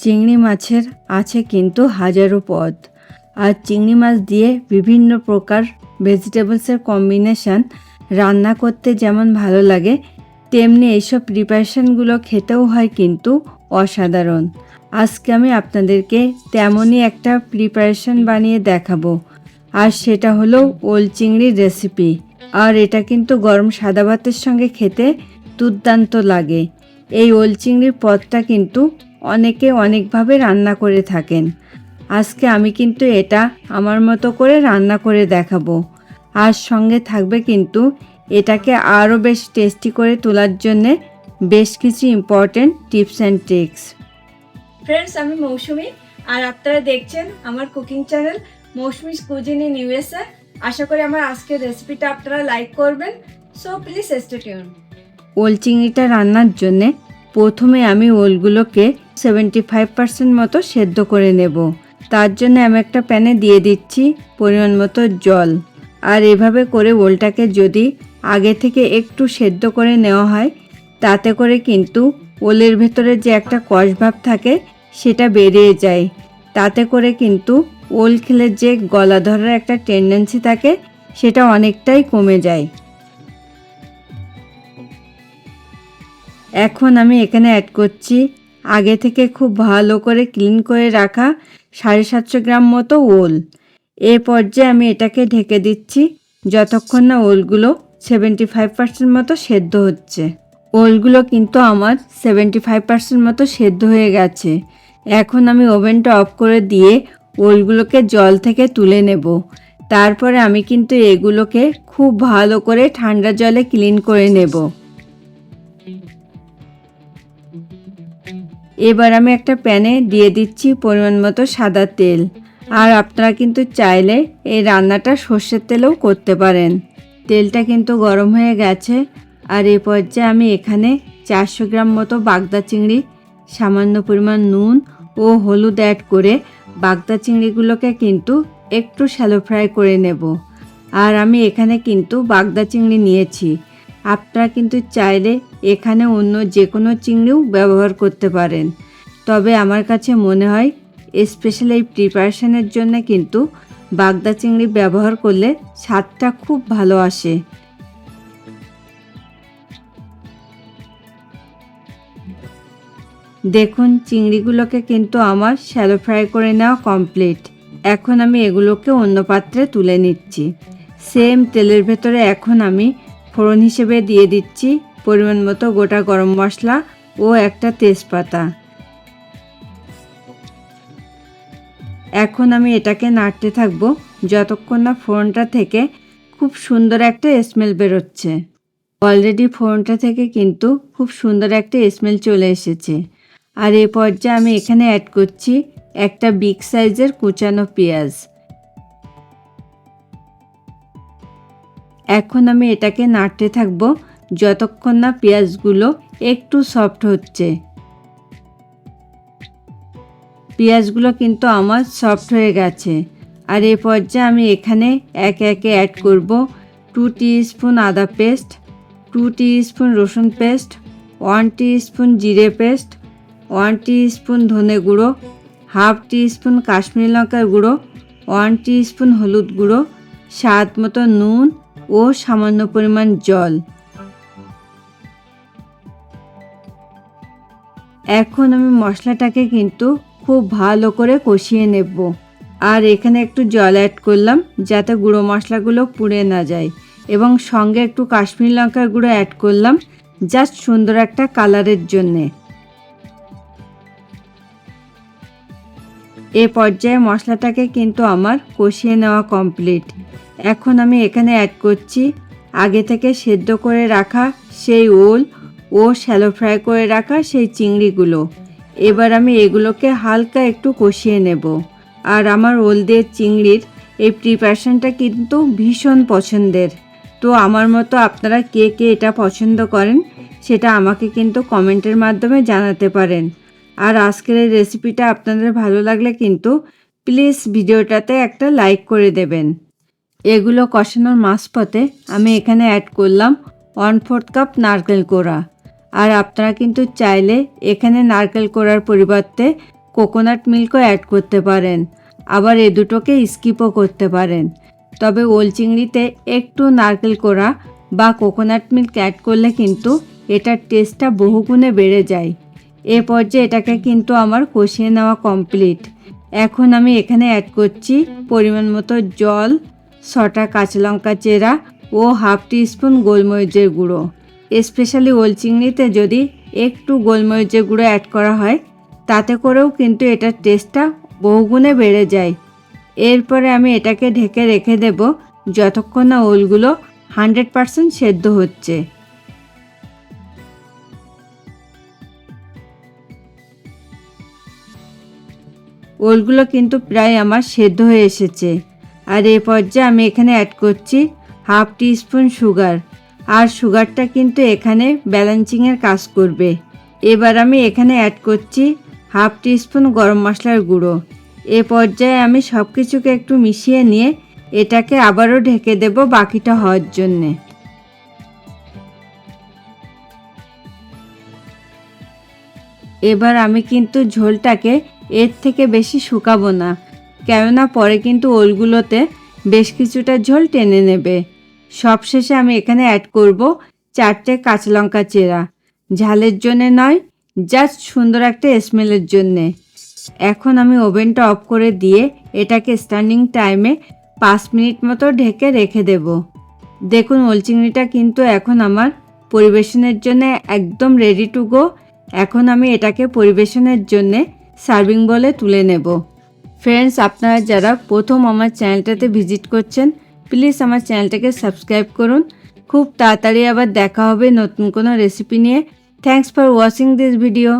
চিংড়ি মাছের আছে কিন্তু হাজারো পদ। আর চিংড়ি মাছ দিয়ে বিভিন্ন প্রকার ভেজিটেবলসের কম্বিনেশন রান্না করতে যেমন ভালো লাগে, তেমনি এইসব প্রিপারেশনগুলো খেতেও হয় কিন্তু অসাধারণ। আজকে আমি আপনাদেরকে তেমনই একটা প্রিপারেশন বানিয়ে দেখাবো। আর সেটা হলো ওল চিংড়ির রেসিপি আর এটা কিন্তু গরম সাদা ভাতের সঙ্গে খেতে দুর্দান্ত লাগে। এই ওল চিংড়ির পদটা কিন্তু অনেকে অনেকভাবে রান্না করে থাকেন। আজকে আমি কিন্তু এটা আমার মতো করে রান্না করে দেখাবো। আর সঙ্গে থাকবে কিন্তু এটাকে আরও বেশ টেস্টি করে তোলার জন্যে বেশ কিছু important tips and tricks friends আমি মৌসুমি আর আপনারা দেখছেন আমার cooking channel Moushumi's cuisine in USA আশা করি আমার আজকের রেসিপিটা আপনারা লাইক করবেন সো প্লিজ স্টে টিউন ওল চিংড়িটা রান্নার জন্যে প্রথমে আমি ওলগুলোকে সেভেন্টি ফাইভ পার্সেন্ট মতো সেদ্ধ করে নেব। তার জন্য আমি একটা প্যানে দিয়ে দিচ্ছি পরিমাণ মতো জল। আর এভাবে করে ওলটাকে যদি আগে থেকে একটু সেদ্ধ করে নেওয়া হয়, তাতে করে কিন্তু ওলের ভেতরে যে একটা কষ ভাব থাকে, সেটা বেরিয়ে যায়। তাতে করে কিন্তু ওল খেলে যে গলা ধরার একটা টেন্ডেন্সি থাকে, সেটা অনেকটাই কমে যায়। এখন আমি এখানে অ্যাড করছি আগে থেকে খুব ভালো করে ক্লিন করে রাখা সাড়ে সাতশো গ্রাম মতো ওল। এ পর্যায়ে আমি এটাকে ঢেকে দিচ্ছি। যতক্ষণ না ওলগুলো সেভেন্টি ফাইভ পার্সেন্ট মতো সেদ্ধ হচ্ছে। ওলগুলো কিন্তু আমার সেভেন্টি ফাইভ পার্সেন্ট মতো সেদ্ধ হয়ে গেছে। এখন আমি ওভেনটা অফ করে দিয়ে ওলগুলোকে জল থেকে তুলে নেব। তারপরে আমি কিন্তু এগুলোকে খুব ভালো করে ঠান্ডা জলে ক্লিন করে নেব। এবার আমি একটা প্যানে দিয়ে দিচ্ছি পরিমাণ মতো সাদা তেল। আর আপনারা কিন্তু চাইলে এই রান্নাটা সর্ষের তেলেও করতে পারেন। তেলটা কিন্তু গরম হয়ে গেছে। আর এ পর্যায়ে আমি এখানে চারশো গ্রাম মতো বাগদা চিংড়ি, সামান্য পরিমাণ নুন ও হলুদ অ্যাড করে বাগদা চিংড়িগুলোকে কিন্তু একটু শ্যালো ফ্রাই করে নেব। আর আমি এখানে কিন্তু বাগদা চিংড়ি নিয়েছি। আপনারা কিন্তু চাইলে এখানে অন্য যে কোনো চিংড়িও ব্যবহার করতে পারেন। তবে আমার কাছে মনে হয় স্পেশাল এই প্রিপারেশনের জন্য কিন্তু বাগদা চিংড়ি ব্যবহার করলে স্বাদটা খুব ভালো আসে। দেখুন, চিংড়িগুলোকে কিন্তু আমার শ্যালো ফ্রাই করে নেওয়া কমপ্লিট এখন আমি এগুলোকে অন্য পাত্রে তুলে নিচ্ছি। সেম তেলের ভেতরে এখন আমি ফোড়ন হিসেবে দিয়ে দিচ্ছি পরিমাণ মতো গোটা গরম মশলা ও একটা তেজপাতা। এখন আমি এটাকে নাড়তে থাকব যতক্ষণ না ফোড়নটা থেকে খুব সুন্দর একটা স্মেল বেরোচ্ছে। অলরেডি ফোড়নটা থেকে কিন্তু খুব সুন্দর একটা স্মেল চলে এসেছে। আর এ পর্যায়ে আমি এখানে অ্যাড করছি একটা বিগ সাইজের কুচানো পেঁয়াজ। এখন আমি এটাকে নাড়তে থাকব যতক্ষণ না পেঁয়াজগুলো একটু সফট হচ্ছে। পেঁয়াজগুলো কিন্তু আমার সফট হয়ে গেছে। আর এ পর্যায়ে আমি এখানে একে একে অ্যাড করব টু স্পুন আদা পেস্ট টু স্পুন রসুন পেস্ট ওয়ান স্পুন জিরে পেস্ট ওয়ান স্পুন ধনে গুঁড়ো হাফ স্পুন কাশ্মীরি লঙ্কার গুঁড়ো ওয়ান স্পুন হলুদ গুঁড়ো, স্বাদ মতো নুন ও সামান্য পরিমাণ জল। এখন আমি মশলাটাকে কিন্তু খুব ভালো করে কষিয়ে নেব। আর এখানে একটু জল অ্যাড করলাম, যাতে গুঁড়ো মশলাগুলো পুড়ে না যায়। এবং সঙ্গে একটু কাশ্মীরি লঙ্কার গুঁড়ো অ্যাড করলাম জাস্ট সুন্দর একটা কালারের জন্যে। এ পর্যায়ে মশলাটাকে কিন্তু আমার কষিয়ে নেওয়া কমপ্লিট এখন আমি এখানে অ্যাড করছি। আগে থেকে সেদ্ধ করে রাখা সেই ওল ও শ্যালো ফ্রাই করে রাখা সেই চিংড়িগুলো। এবার আমি এগুলোকে হালকা একটু কষিয়ে নেব। আর আমার ওল দিয়ে চিংড়ির এই প্রিপারেশনটা কিন্তু ভীষণ পছন্দের। তো আমার মতো আপনারা কে কে এটা পছন্দ করেন, সেটা আমাকে কিন্তু কমেন্টের মাধ্যমে জানাতে পারেন। আর আজকের এই রেসিপিটা আপনাদের ভালো লাগলে কিন্তু প্লিজ ভিডিওটাতে একটা লাইক করে দেবেন। এগুলো কষানোর মাঝপথে আমি এখানে অ্যাড করলাম ওয়ান ফোর্থ কাপ নারকেল কোড়া। আর আপনারা কিন্তু চাইলে এখানে নারকেল কোড়ার পরিবর্তে কোকোনাট মিল্কও অ্যাড করতে পারেন। আবার এ দুটোকে স্কিপও করতে পারেন। তবে ওল চিংড়িতে একটু নারকেল কোড়া বা কোকোনাট মিল্ক অ্যাড করলে কিন্তু এটার টেস্টটা বহুগুণে বেড়ে যায়। এ পর্যায়ে এটাকে কিন্তু আমার কষিয়ে নেওয়া কমপ্লিট এখন আমি এখানে অ্যাড করছি পরিমাণ মতো জল ছটা কাঁচা লঙ্কা চেরা ও হাফ টিস্পুন গোলমরিচের গুঁড়ো। স্পেশালি ওল চিংড়িতে যদি একটু গোলমরিচের গুঁড়ো অ্যাড করা হয়, তাতে করেও কিন্তু এটার টেস্টটা বহুগুণে বেড়ে যায়। এরপরে আমি এটাকে ঢেকে রেখে দেব যতক্ষণ না ওলগুলো হান্ড্রেড পারসেন্ট সেদ্ধ হচ্ছে। ওলগুলো কিন্তু প্রায় আমার সেদ্ধ হয়ে এসেছে। আর এ পর্যায়ে আমি এখানে অ্যাড করছি হাফ টিস্পুন সুগার আর সুগারটা কিন্তু এখানে ব্যালেন্সিংয়ের কাজ করবে। এবার আমি এখানে অ্যাড করছি হাফ টিস্পুন গরম মশলার গুঁড়ো। এ পর্যায়ে আমি সব কিছুকে একটু মিশিয়ে নিয়ে এটাকে আবারও ঢেকে দেব বাকিটা হওয়ার জন্যে। এবার আমি কিন্তু ঝোলটাকে এর থেকে বেশি শুকাবো না। কেননা পরে কিন্তু ওলগুলোতে বেশ কিছুটা ঝোল টেনে নেবে। সবশেষে আমি এখানে অ্যাড করব চারটে কাঁচা লঙ্কা চেরা। ঝালের জন্যে নয় জাস্ট সুন্দর একটা স্মেলের জন্যে। এখন আমি ওভেনটা অফ করে দিয়ে এটাকে স্ট্যান্ডিং টাইমে পাঁচ মিনিট মতো ঢেকে রেখে দেব। দেখুন, ওল চিংড়িটা কিন্তু এখন আমার পরিবেশনের জন্য একদম রেডি টু গো এখন আমি এটাকে পরিবেশনের জন্যে সার্ভিং বলে তুলে নেব। ফ্রেন্ডস আপনারা যারা প্রথম আমার চ্যানেলটাতে ভিজিট করছেন প্লিজ আমার চ্যানেলটাকে সাবস্ক্রাইব করুন। খুব তাড়াতাড়ি আবার দেখা হবে নতুন কোনো রেসিপি নিয়ে। Thanks for watching this video